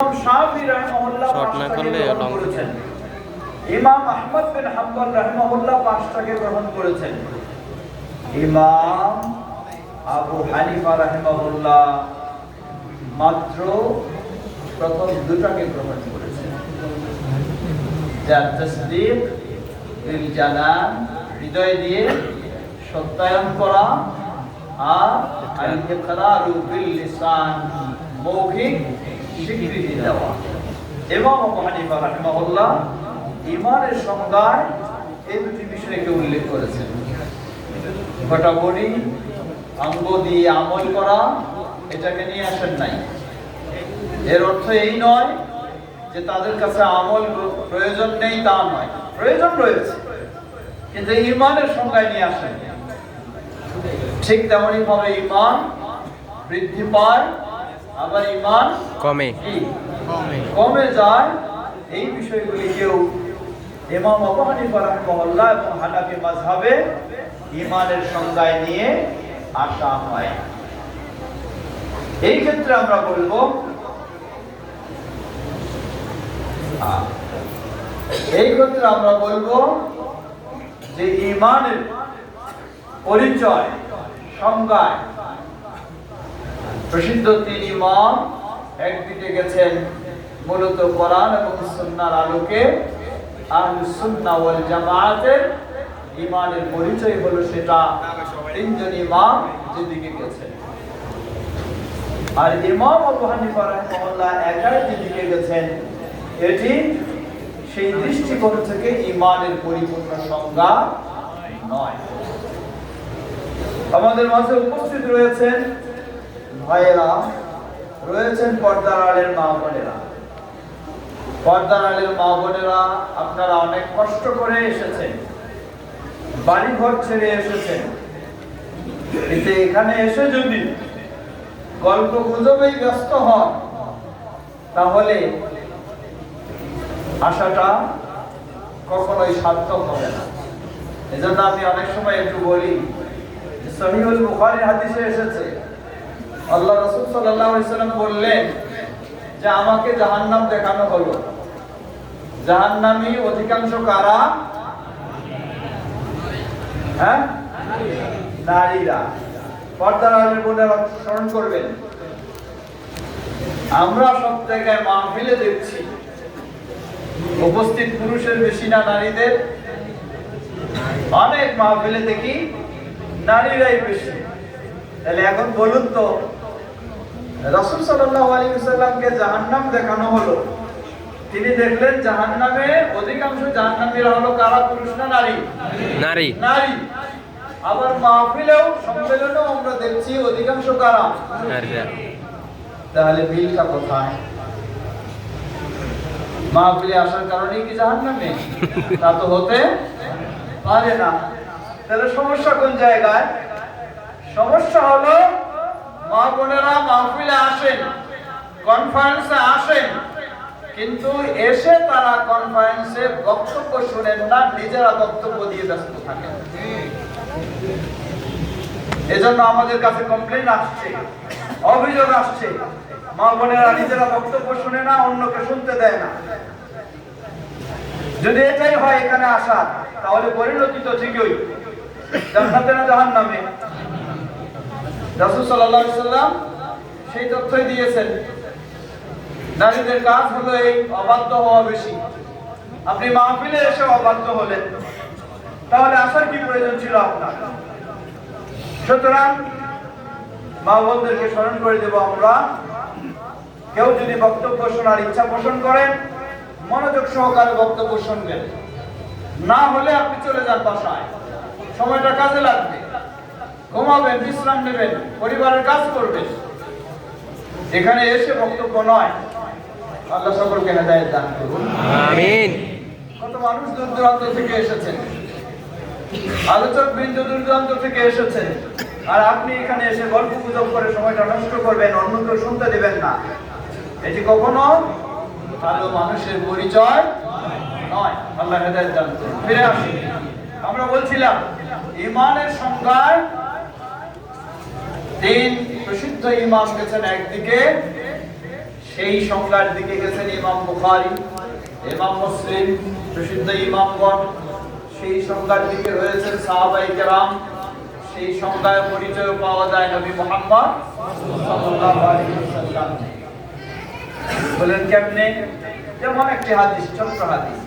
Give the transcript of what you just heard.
ইমাম শাফি রাহিমাহুল্লাহ Short না করলে গ্রহণ ইমাম আহমদ বিন হাম্বল রাহিমাহুল্লাহ পাঁচটাকে গ্রহণ করেছেন। ইমাম আবু হানিফা রাহিমাহুল্লাহ মাত্র প্রথম দুটাকে গ্রহণ করেছেন। যার তসদিক দিল জানান হৃদয় দিয়ে সত্যায়ন করা আর আল ইকরারু বিল লিসান মৌখিক স্বীকৃতি দেওয়া ইমাম আবু হানিফা রাহিমাহুল্লাহ ইমানের সংজ্ঞায় এই দুটি বিষয়কে উল্লেখ করেছেন। গোটাবড়ি অঙ্গ দিয়ে আমল করা, এটাকে নিয়ে আসেন নাই। এর অর্থ এই নয় যে তাদের কাছে আমল প্রয়োজন নেই, তা নয়। প্রয়োজন রয়েছে, কিন্তু ইমানের সংজ্ঞায় নিয়ে আসেন ঠিক তেমনই ভাবে ইমান বৃদ্ধি পায় আবার ইমান কমে। কমে। যায় এই বিষয়গুলিকেও ইমাম আবু হানিফা রাহিমাহুল্লাহ এবং হানাফি মাযহাবে ইমানের সংজ্ঞায় নিয়ে আসা হয়। এই ক্ষেত্রে আমরা বলব এই ক্ষেত্রে আমরা বলব যে ইমানের পরিচয় সংজ্ঞায় প্রসিদ্ধ তিন ইমাম একদিকে গেছেন মূলত কোরআন এবং সুন্নাহর আলোকে। ওয়াল ইমানের পরিচয় হলো সেটা যেদিকে গেছেন। আর ইমাম আবু হানিফা একাই যেদিকে গেছেন, এটি সেই দৃষ্টিকোণ থেকে ইমানের পরিপূর্ণ সংজ্ঞা নয়। আমাদের মাঝে উপস্থিত রয়েছেন ভাইয়েরা, রয়েছেন পর্দার আলের মা বোনেরা। পর্দার আলের মা বোনেরা, আপনারা অনেক কষ্ট করে এসেছেন। বাড়ি ঘর ছেড়ে এসেছেন। কিন্তু এখানে এসে যদি গল্প গুজবেই ব্যস্ত হন, তাহলে আশাটা কখনোই সার্থক হবে না। এজন্য আমি অনেক সময় একটু বলি, যে সহিহুল বুখারীর হাদিসে এসেছে আল্লাহ রাসূল সাল্লাল্লাহু আলাইহি সাল্লাম বললেন যে আমাকে জাহান্নাম দেখানো হলো। জাহান্নামী অধিকাংশ কারা? হ্যাঁ? নারীরা। পর্দার আলের বোনেরা স্মরণ করবেন। আমরা সব জায়গায় মাহফিলে দেখছি, উপস্থিত পুরুষের বেশি না নারীদের। অনেক মাহফিলে দেখি নারীরাই বেশি। তাহলে এখন বলুন তো রাসূল সাল্লাল্লাহু আলাইহি ওয়াসাল্লামকে জাহান্নাম দেখানো হলো। তিনি দেখলেন জাহান্নামে অধিকাংশ জাহান্নামীরা হলো কারা? পুরুষ না নারী? নারী। নারী। আবার মাহফিলেও সম্মেলনেও আমরা দেখছি অধিকাংশ কারা? তাহলে মিলটা কোথায়? মাহফিলে আসার কারণেই কি জাহান্নামে? তা তো হতে পারে না। তাহলে সমস্যা কোন জায়গায়? সমস্যা হলো মা বোনেরা মাহফিলে আসেন কনফারেন্সে আসেন, কিন্তু এসে তারা কনফারেন্সে বক্তব্য শুনেন না, নিজেরা বক্তব্য দিয়ে ব্যস্ত থাকেন। এজন্য আমাদের কাছে কমপ্লেন আসছে, অভিযোগ আসছে। মা বোনেরা নিজেরা বক্তব্য শুনে না, অন্যকে শুনতে দেয় না। যদি এটাই হয় এখানে আসা তাহলে পরিণতি তো ঠিকই। জান্নাতে না জাহান্নামে। রাসূল আলাইহি সাল্লাম সেই তথ্যই দিয়েছেন, নারীদের কাজ হলো এই অবাধ্য হওয়া বেশি। আপনি মাহফিলে এসে অবাধ্য হলেন। তাহলে আসার কি প্রয়োজন ছিল আপনার? সুতরাং মা বোনদেরকে স্মরণ করে দেব আমরা, কেউ যদি বক্তব্য শোনার ইচ্ছা পোষণ করেন, মনোযোগ সহকারে বক্তব্য শুনবেন। না হলে আপনি চলে যান বাসায়। সময়টা কাজে লাগবে। ঘুমাবেন বিশ্রাম নেবেন পরিবারের কাজ করবেন এখানে এসে বক্তব্য নয়। আল্লাহ সকলকে হেদায়েত দান করুন। কত মানুষ দূর দূরান্ত থেকে এসেছেন। আলোচক বৃন্দ দূর দূরান্ত থেকে এসেছেন। আর আপনি এখানে এসে গল্প গুজব করে সময়টা নষ্ট করবেন অন্য কেউ শুনতে দেবেন না। এটি কখনো ভালো মানুষের পরিচয় নয়। আল্লাহ হেদায়েত দান করুন। ফিরে আসি। আমরা বলছিলাম ইমানের সংজ্ঞায় তিন প্রসিদ্ধ ইমাম গেছেন একদিকে, সেই সংজ্ঞার দিকে গেছেন ইমাম বুখারী, ইমাম মুসলিম, প্রসিদ্ধ ইমামগণ। সেই সংজ্ঞার দিকে রয়েছেন সাহাবাই কেরাম, সেই সংজ্ঞায় পরিচয় পাওয়া যায় নবী মোহাম্মদ বলেন কেমনে? যেমন একটি হাদিস, ছোট্ট হাদিস।